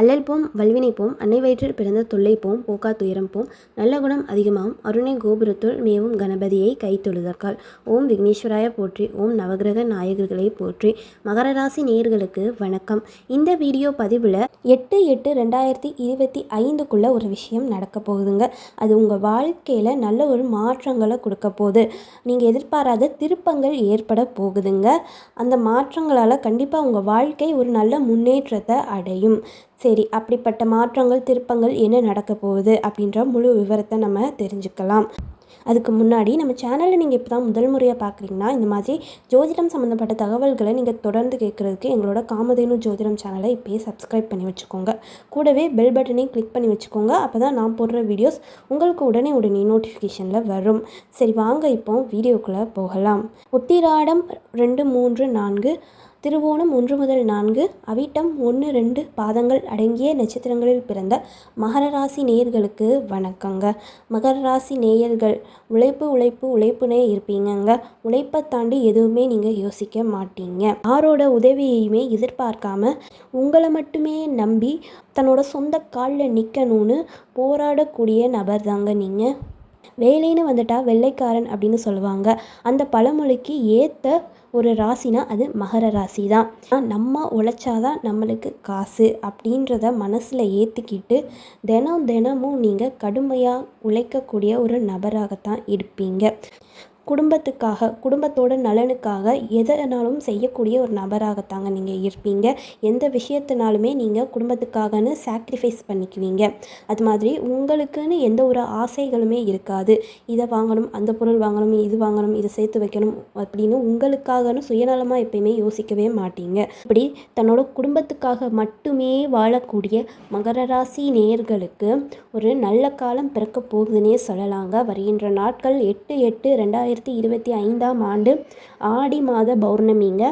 அல்லல் போம் வல்வினை போம் அன்னை வயிற்றில் பிறந்த தொல்லை போம் போக்கா துயரம் போம் நல்ல குணம் அதிகமாம் அருணை கோபுரத்துள் மேவும் கணபதியை கை தொழுதற்கால் ஓம் விக்னேஸ்வராய போற்றி ஓம் நவகிரக நாயகர்களை போற்றி மகர ராசி நேயர்களுக்கு வணக்கம். இந்த வீடியோ பதிவில் எட்டு எட்டு ரெண்டாயிரத்தி இருபத்தி ஐந்துக்குள்ளே ஒரு விஷயம் நடக்க போகுதுங்க. அது உங்கள் வாழ்க்கையில் நல்ல ஒரு மாற்றங்களை கொடுக்க போகுது. நீங்கள் எதிர்பாராத திருப்பங்கள் ஏற்பட போகுதுங்க. அந்த மாற்றங்களால் கண்டிப்பாக உங்கள் வாழ்க்கை ஒரு நல்ல முன்னேற்றத்தை அடையும். சரி அப்படிப்பட்ட மாற்றங்கள் திருப்பங்கள் என்ன நடக்க போகுது அப்படின்ற முழு விவரத்தை நம்ம தெரிஞ்சுக்கலாம். அதுக்கு முன்னாடி நம்ம சேனலில் நீங்கள் இப்போ தான் முதல் முறையாக பார்க்குறீங்கன்னா இந்த மாதிரி ஜோதிடம் சம்மந்தப்பட்ட தகவல்களை நீங்கள் தொடர்ந்து கேட்குறதுக்கு எங்களோட காமதேனு ஜோதிடம் சேனலை இப்போயே சப்ஸ்கிரைப் பண்ணி வச்சுக்கோங்க. கூடவே பெல் பட்டனையும் கிளிக் பண்ணி வச்சுக்கோங்க. அப்போ தான் நான் போடுற வீடியோஸ் உங்களுக்கு உடனே உடனே நோட்டிஃபிகேஷனில் வரும். சரி வாங்க இப்போ வீடியோக்குள்ளே போகலாம். உத்திராடம் ரெண்டு மூன்று நான்கு திருவோணம் ஒன்று முதல் நான்கு அவிட்டம் ஒன்று ரெண்டு பாதங்கள் அடங்கிய நட்சத்திரங்களில் பிறந்த மகர ராசி நேயர்களுக்கு வணக்கங்க. மகர ராசி நேயர்கள் உழைப்பு உழைப்பு உழைப்புனே இருப்பீங்கங்க. உழைப்பை தாண்டி எதுவுமே நீங்கள் யோசிக்க மாட்டீங்க. யாரோட உதவியையுமே எதிர்பார்க்காம உங்களை மட்டுமே நம்பி தன்னோட சொந்த காலில் நிற்கணும்னு போராடக்கூடிய நபர் தாங்க நீங்கள் வேலைன்னு வந்துட்டா வெள்ளைக்காரன் அப்படின்னு சொல்லுவாங்க. அந்த பழமொழிக்கு ஏற்ற ஒரு ராசினா அது மகர ராசி தான் நம்ம உழைச்சாதான் நம்மளுக்கு காசு அப்படின்றத மனசில் ஏற்றிக்கிட்டு தினம் தினமும் நீங்கள் கடுமையாக உழைக்கக்கூடிய ஒரு நபராகத்தான் இருப்பீங்க. குடும்பத்துக்காக குடும்பத்தோட நலனுக்காக எதனாலும் செய்யக்கூடிய ஒரு நபராகத்தாங்க நீங்கள் இருப்பீங்க. எந்த விஷயத்தினாலுமே நீங்கள் குடும்பத்துக்காகன்னு சாக்ரிஃபைஸ் பண்ணிக்குவீங்க. அது மாதிரி உங்களுக்குன்னு எந்த ஒரு ஆசைகளுமே இருக்காது. இதை வாங்கணும் அந்த பொருள் வாங்கணும் இது வாங்கணும் இதை சேர்த்து வைக்கணும் அப்படின்னு உங்களுக்காகன்னு சுயநலமாக எப்பயுமே யோசிக்கவே மாட்டீங்க. இப்படி தன்னோட குடும்பத்துக்காக மட்டுமே வாழக்கூடிய மகர ராசி நேயர்களுக்கு ஒரு நல்ல காலம் பிறக்க போகுதுன்னே சொல்லலாங்க. வருகின்ற நாட்கள் எட்டு எட்டு ரெண்டாயிரம் ரெண்டாயிரத்தி இருபத்தி ஐந்தாம் ஆண்டு ஆடி மாத பௌர்ணமிங்க.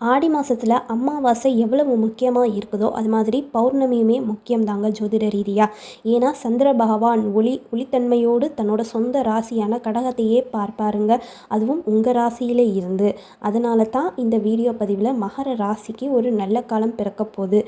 ஆடி மாதத்தில் அமாவாசை எவ்வளவு முக்கியமாக இருக்குதோ அது மாதிரி பௌர்ணமியுமே முக்கியம்தாங்க ஜோதிட ரீதியாக ஏன்னா சந்திர பகவான் ஒளி ஒளித்தன்மையோடு தன்னோட சொந்த ராசியான கடகத்தையே பார்ப்பாருங்க. அதுவும் உங்கள் ராசியிலே இருந்து. அதனால தான் இந்த வீடியோ பதிவில் மகர ராசிக்கு ஒரு நல்ல காலம் பிறக்க போகுது.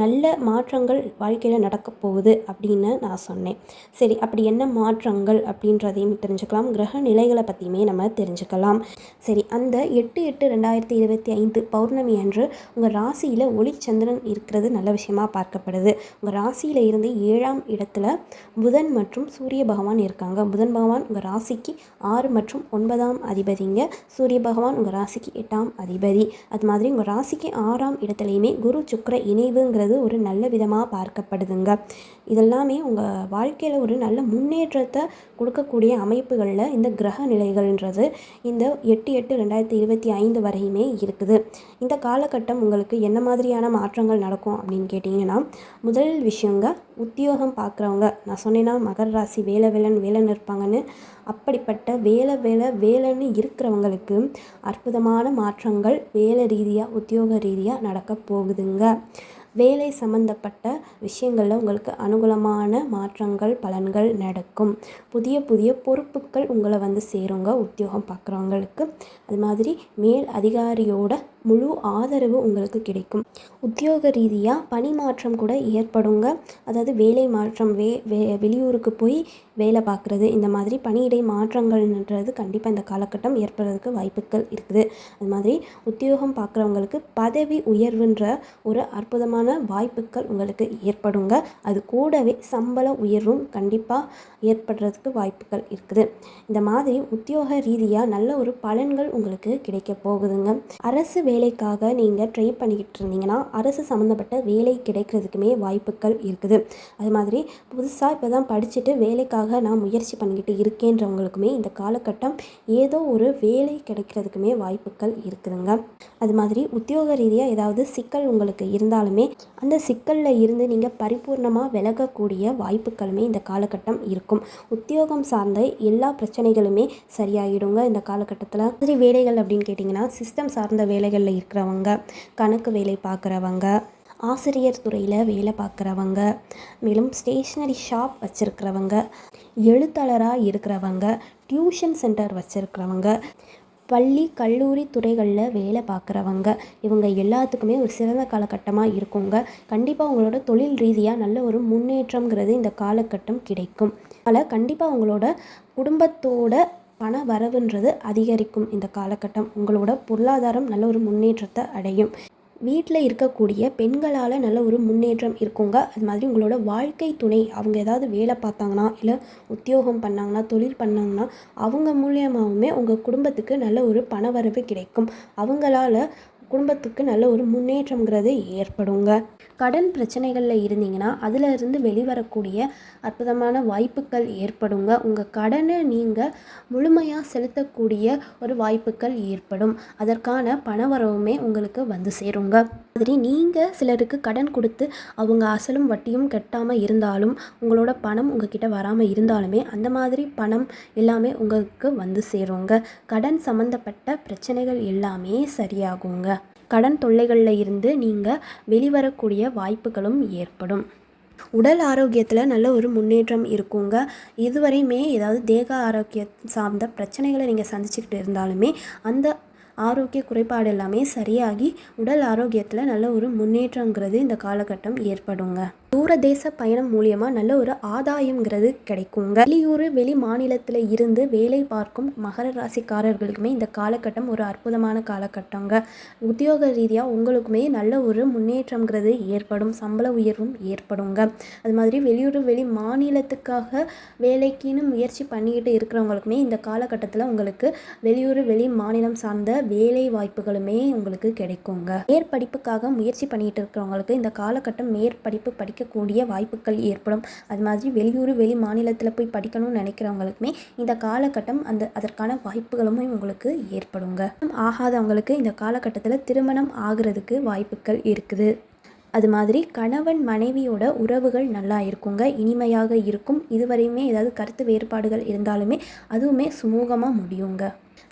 நல்ல மாற்றங்கள் வாழ்க்கையில் நடக்க போகுது அப்படின்னு நான் சொன்னேன். சரி அப்படி என்ன மாற்றங்கள் அப்படின்றதையும் தெரிஞ்சுக்கலாம். கிரக நிலைகளை பற்றியுமே நம்ம தெரிஞ்சுக்கலாம். சரி அந்த எட்டு எட்டு ரெண்டாயிரத்தி இருபத்தி ஐந்து பௌர்ணமி அன்று உங்கள் ராசியில் ஒளிச்சந்திரன் இருக்கிறது நல்ல விஷயமா பார்க்கப்படுது. உங்கள் ராசியில் இருந்து ஏழாம் இடத்துல புதன் மற்றும் சூரிய பகவான் இருக்காங்க. புதன் பகவான் உங்கள் ராசிக்கு ஆறு மற்றும் ஒன்பதாம் அதிபதிங்க. சூரிய பகவான் உங்கள் ராசிக்கு எட்டாம் அதிபதி. அது மாதிரி உங்கள் ராசிக்கு ஆறாம் இடத்துலையுமே குரு சுக்கர இணைவுங்கிற அப்படிங்கிறது ஒரு நல்ல விதமாக பார்க்கப்படுதுங்க. இதெல்லாமே உங்கள் வாழ்க்கையில் ஒரு நல்ல முன்னேற்றத்தை கொடுக்கக்கூடிய அமைப்புகளில் இந்த கிரக நிலைகள்ன்றது இந்த எட்டு எட்டு ரெண்டாயிரத்தி இருபத்தி ஐந்து வரையுமே இருக்குது. இந்த காலகட்டம் உங்களுக்கு என்ன மாதிரியான மாற்றங்கள் நடக்கும் அப்படின்னு கேட்டிங்கன்னா முதல் விஷயங்க உத்தியோகம் பார்க்குறவங்க. நான் சொன்னேன்னா மகர ராசி வேலை வேலைன்னு வேலைன்னு இருப்பாங்கன்னு அப்படிப்பட்ட வேலை வேலை வேலைன்னு இருக்கிறவங்களுக்கு அற்புதமான மாற்றங்கள் வேலை ரீதியாக உத்தியோக ரீதியாக நடக்க போகுதுங்க. வேலை சம்மந்தப்பட்ட விஷயங்களில் உங்களுக்கு அனுகூலமான மாற்றங்கள் பலன்கள் நடக்கும். புதிய புதிய பொறுப்புகள் உங்களை வந்து சேருங்க உத்தியோகம் பார்க்குறவங்களுக்கு அது மாதிரி மேல் அதிகாரியோட முழு ஆதரவு உங்களுக்கு கிடைக்கும். உத்தியோக ரீதியாக பணி மாற்றம் கூட ஏற்படுங்க. அதாவது வேலை மாற்றம் வே வே வெளியூருக்கு போய் வேலை பார்க்குறது இந்த மாதிரி பணியிடை மாற்றங்கள்ன்றது கண்டிப்பாக இந்த காலகட்டம் ஏற்படுறதுக்கு வாய்ப்புகள் இருக்குது. அது மாதிரி உத்தியோகம் பார்க்குறவங்களுக்கு பதவி உயர்வுன்ற ஒரு அற்புதமான வாய்ப்புகள் உங்களுக்கு ஏற்படுங்க. அது கூடவே சம்பள உயர்வும் கண்டிப்பாக ஏற்படுறதுக்கு வாய்ப்புகள் இருக்குது. இந்த மாதிரி உத்தியோக ரீதியாக நல்ல ஒரு பலன்கள் உங்களுக்கு கிடைக்க போகுதுங்க. அரசு வேலைக்காக நீங்கள் ட்ரை பண்ணிக்கிட்டு இருந்தீங்கன்னா அரசு சம்மந்தப்பட்ட வேலை கிடைக்கிறதுக்குமே வாய்ப்புகள் இருக்குது. அது மாதிரி புதுசாக இப்போ தான் படிச்சுட்டு வேலைக்காக நான் முயற்சி பண்ணிக்கிட்டு இருக்கேன்றவங்களுக்குமே இந்த காலகட்டம் ஏதோ ஒரு வேலை கிடைக்கிறதுக்குமே வாய்ப்புகள் இருக்குதுங்க. அது மாதிரி உத்தியோக ரீதியாக ஏதாவது சிக்கல் உங்களுக்கு இருந்தாலுமே அந்த சிக்கலில் இருந்து நீங்கள் பரிபூர்ணமாக விலகக்கூடிய வாய்ப்புகளுமே இந்த காலகட்டம் இருக்கும். உத்தியோகம் சார்ந்த எல்லா பிரச்சனைகளுமே சரியாகிடுங்க இந்த காலகட்டத்தில். மாதிரி வேலைகள் அப்படின்னு கேட்டிங்கன்னா சிஸ்டம் சார்ந்த வேலைகள் வேலைகளில் இருக்கிறவங்க கணக்கு வேலை பார்க்குறவங்க ஆசிரியர் துறையில் வேலை பார்க்குறவங்க மேலும் ஸ்டேஷ்னரி ஷாப் வச்சுருக்கிறவங்க எழுத்தாளராக இருக்கிறவங்க டியூஷன் சென்டர் வச்சுருக்கிறவங்க பள்ளி கல்லூரி துறைகளில் வேலை பார்க்குறவங்க இவங்க எல்லாத்துக்குமே ஒரு சிறந்த காலகட்டமாக இருக்குங்க. கண்டிப்பாக உங்களோட தொழில் ரீதியாக நல்ல ஒரு முன்னேற்றங்கிறது இந்த காலகட்டம் கிடைக்கும். அதனால் கண்டிப்பாக உங்களோட குடும்பத்தோட பண வரவுன்றது அதிகரிக்கும் இந்த காலகட்டம். உங்களோட பொருளாதாரம் நல்ல ஒரு முன்னேற்றத்தை அடையும். வீட்டில் இருக்கக்கூடிய பெண்களால் நல்ல ஒரு முன்னேற்றம் இருக்குங்க. அது மாதிரி உங்களோட வாழ்க்கை துணை அவங்க ஏதாவது வேலை பார்த்தாங்கன்னா இல்லை உத்தியோகம் பண்ணாங்கன்னா தொழில் பண்ணாங்கன்னா அவங்க மூலியமாகவுமே உங்கள் குடும்பத்துக்கு நல்ல ஒரு பணவரவு கிடைக்கும். அவங்களால குடும்பத்துக்கு நல்ல ஒரு முன்னேற்றங்கிறது ஏற்படுங்க. கடன் பிரச்சனைகளில் இருந்தீங்கன்னா அதில் இருந்து வெளிவரக்கூடிய அற்புதமான வாய்ப்புகள் ஏற்படுங்க. உங்கள் கடனை நீங்கள் முழுமையாக செலுத்தக்கூடிய ஒரு வாய்ப்புகள் ஏற்படும். அதற்கான பணவரவுமே உங்களுக்கு வந்து சேருங்க. மாதிரி நீங்கள் சிலருக்கு கடன் கொடுத்து அவங்க அசலும் வட்டியும் கட்டாமல் இருந்தாலும் உங்களோட பணம் உங்ககிட்ட வராமல் இருந்தாலுமே அந்த மாதிரி பணம் எல்லாமே உங்களுக்கு வந்து சேருங்க. கடன் சம்மந்தப்பட்ட பிரச்சனைகள் எல்லாமே சரியாகுங்க. கடன் தொல்லைகளில் இருந்து நீங்கள் வெளிவரக்கூடிய வாய்ப்புகளும் ஏற்படும். உடல் ஆரோக்கியத்தில் நல்ல ஒரு முன்னேற்றம் இருக்குங்க. இதுவரையுமே ஏதாவது தேக ஆரோக்கியம் சார்ந்த பிரச்சனைகளை நீங்கள் சந்திச்சுக்கிட்டு இருந்தாலுமே அந்த ஆரோக்கிய குறைபாடு எல்லாமே சரியாகி உடல் ஆரோக்கியத்தில் நல்ல ஒரு முன்னேற்றங்கிறது இந்த காலகட்டம் ஏற்படுங்க. தூரதேச பயணம் மூலியமாக நல்ல ஒரு ஆதாயம்ங்கிறது கிடைக்குங்க. வெளியூர் வெளி மாநிலத்தில் இருந்து வேலை பார்க்கும் மகர ராசிக்காரர்களுக்குமே இந்த காலகட்டம் ஒரு அற்புதமான காலகட்டங்க. உத்தியோக ரீதியாக உங்களுக்குமே நல்ல ஒரு முன்னேற்றங்கிறது ஏற்படும் சம்பள உயர்வும் ஏற்படுங்க. அது மாதிரி வெளியூர் வெளி மாநிலத்துக்காக வேலைக்குன்னு முயற்சி பண்ணிக்கிட்டு இருக்கிறவங்களுக்குமே இந்த காலகட்டத்தில் உங்களுக்கு வெளியூர் வெளி மாநிலம் சார்ந்த வேலை வாய்ப்புகளுமே உங்களுக்கு கிடைக்குங்க. மேற்படிப்புக்காக முயற்சி பண்ணிக்கிட்டு இருக்கிறவங்களுக்கு இந்த காலகட்டம் மேற்படிப்பு படிக்க கிடைக்கக்கூடிய வாய்ப்புகள் ஏற்படும். அது மாதிரி வெளியூர் வெளி மாநிலத்தில் போய் படிக்கணும்னு நினைக்கிறவங்களுக்குமே இந்த காலகட்டம் அந்த அதற்கான வாய்ப்புகளுமே உங்களுக்கு ஏற்படுங்க. ஆகாதவங்களுக்கு இந்த காலகட்டத்தில் திருமணம் ஆகிறதுக்கு வாய்ப்புகள் இருக்குது. அது மாதிரி கணவன் மனைவியோட உறவுகள் நல்லா இருக்குங்க இனிமையாக இருக்கும். இதுவரையுமே ஏதாவது கருத்து வேறுபாடுகள் இருந்தாலுமே அதுவுமே சுமூகமாக முடியுங்க.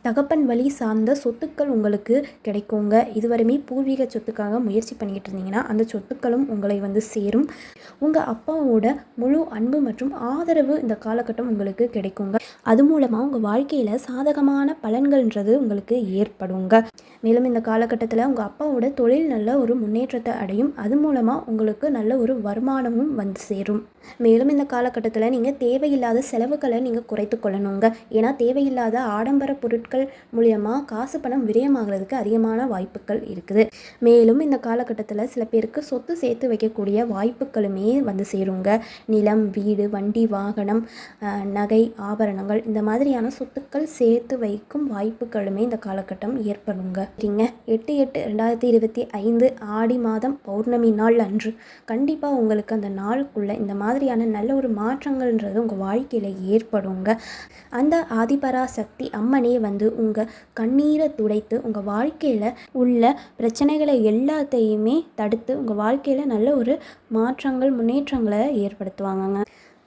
தகப்பன் வழி சார்ந்த சொத்துக்கள் உங்களுக்கு கிடைக்குங்க. இதுவரையுமே பூர்வீக சொத்துக்காக முயற்சி பண்ணிக்கிட்டு இருந்தீங்கன்னா அந்த சொத்துக்களும் உங்களை வந்து சேரும். உங்கள் அப்பாவோட முழு அன்பு மற்றும் ஆதரவு இந்த காலகட்டம் உங்களுக்கு கிடைக்குங்க. அது மூலமாக உங்கள் வாழ்க்கையில் சாதகமான பலன்கள்ன்றது உங்களுக்கு ஏற்படுங்க. மேலும் இந்த காலகட்டத்தில் உங்கள் அப்பாவோட தொழில் நல்ல ஒரு முன்னேற்றத்தை அடையும். அது மூலமாக உங்களுக்கு நல்ல ஒரு வருமானமும் வந்து சேரும். மேலும் இந்த காலகட்டத்தில் நீங்கள் தேவையில்லாத செலவுகளை நீங்கள் குறைத்து கொள்ளணுங்க. ஏன்னா தேவையில்லாத ஆடம்பர பொருட்கள் மூலியமாக காசு பணம் விரயமாகிறதுக்கு அதிகமான வாய்ப்புகள் இருக்குது. மேலும் இந்த காலகட்டத்தில் சில பேருக்கு சொத்து சேர்த்து வைக்கக்கூடிய வாய்ப்புகளுமே வந்து சேருங்க. நிலம் வீடு வண்டி வாகனம் நகை ஆபரணங்கள் இந்த மாதிரியான சொத்துக்கள் சேர்த்து வைக்கும் வாய்ப்புகளுமே இந்த காலகட்டம் ஏற்படுங்க. சரிங்க எட்டு எட்டு ரெண்டாயிரத்தி இருபத்தி ஐந்து ஆடி மாதம் பௌர்ணமி நாள் அன்று கண்டிப்பாக உங்களுக்கு அந்த நாளுக்குள்ளே இந்த மாதிரியான நல்ல ஒரு மாற்றங்கள்ன்றது உங்கள் வாழ்க்கையில் ஏற்படுங்க. அந்த ஆதிபரா சக்தி அம்மனே வந்து உங்கள் கண்ணீரை துடைத்து உங்கள் வாழ்க்கையில் உள்ள பிரச்சனைகளை எல்லாத்தையுமே தடுத்து உங்கள் வாழ்க்கையில் நல்ல ஒரு மாற்றங்கள் முன்னேற்றங்களை ஏற்படுத்துவாங்கங்க.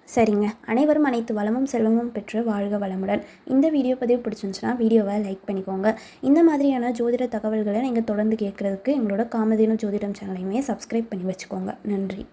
சரிங்க. அனைவரும் அனைத்து வளமும் செல்வமும் பெற்று வாழ்க வளமுடன். இந்த வீடியோ பதிவு பிடிச்சிருந்துச்சுன்னா வீடியோவை லைக் பண்ணிக்கோங்க. இந்த மாதிரியான ஜோதிட தகவல்களை நீங்கள் தொடர்ந்து கேட்குறதுக்கு எங்களோட காமதேனு ஜோதிடம் சேனலையுமே சப்ஸ்கிரைப் பண்ணி வச்சுக்கோங்க. நன்றி.